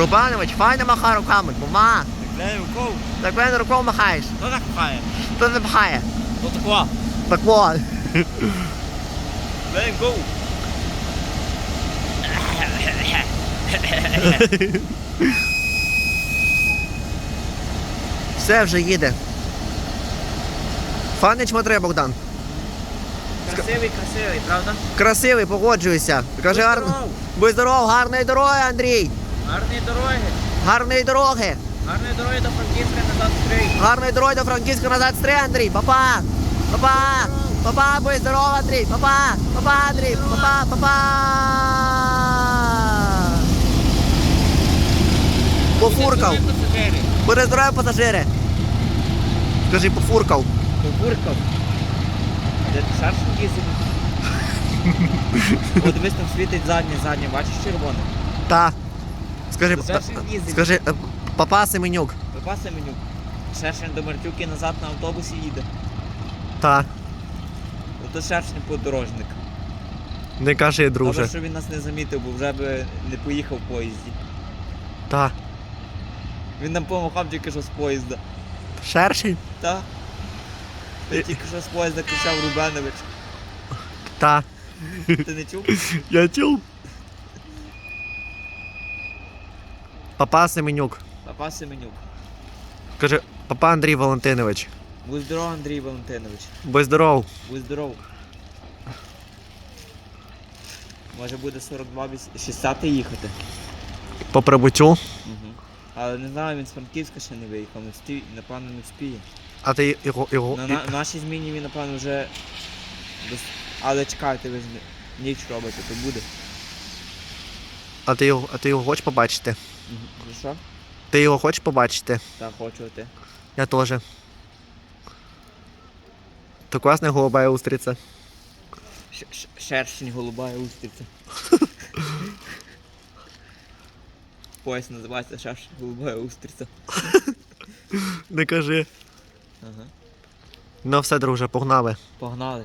Рубанович, файно маха руками, бума. Де руков? Так мене рукою махаєш. Хто так пхає? Хто не махає? Хто такого? Так вот. Let him go. Все вже їде. Файний чмотри, Богдан. Красивий, красивий, правда? Красивий, погоджуюся. Кажи Будь гарно. Будь здоров, гарної дороги, Андрій. Гарні дороги. Гарної дороги. Гарні дороги до Франківська назад стрій. Гарної дороги до Франківська назад стрій, Андрій. Папа. Папа. Папа, будь здоров, Андрій. Папа. Папа, Андрій. Папа, папа. Пофуркав. Буде здоров'я пасажири. Скажи, пофуркав. Побуркав. Де ти шаршем їздив? О, дивись, там світить заднє, заднє, бачиш червоне? Та. Скажи, їздить. скажи, е, папа Семенюк. Випаси меню. Шершень до Мартюки назад на автобусі їде. Та. Ото шершень подорожник. Не кажи, Добре, друже. що він нас не замітив, бо вже би не поїхав в поїзді. Та. Він нам помахав тільки що з поїзда. Шершень? Так? Е. Ти тільки що з поїзда кричав Рубенович. Та. Ти не чув? Я чув. Папа Семенюк. Папа Семенюк. Каже, папа Андрій Валентинович. Будь здоров, Андрій Валентинович. Будь здоров. Будь здоров. Може буде 42 віс- 60 їхати. По прибуттю. Угу. Але не знаю, він з Франківська ще не виїхав, не встиг, напевно, не вспіє. А ти його. його На, на нашій зміні він, напевно, вже. Але чекайте, ви ж ніч робите, то буде. А ти його, а ти його хочеш побачити? Що? Ти його хочеш побачити? Так, хочу ти. Я теж. То класна голуба устриця. Ш- ш- Шершень голубая устриця. Пояс називається шершень голубая устриця. Не кажи. Ага. Ну все, друже, погнали. Погнали.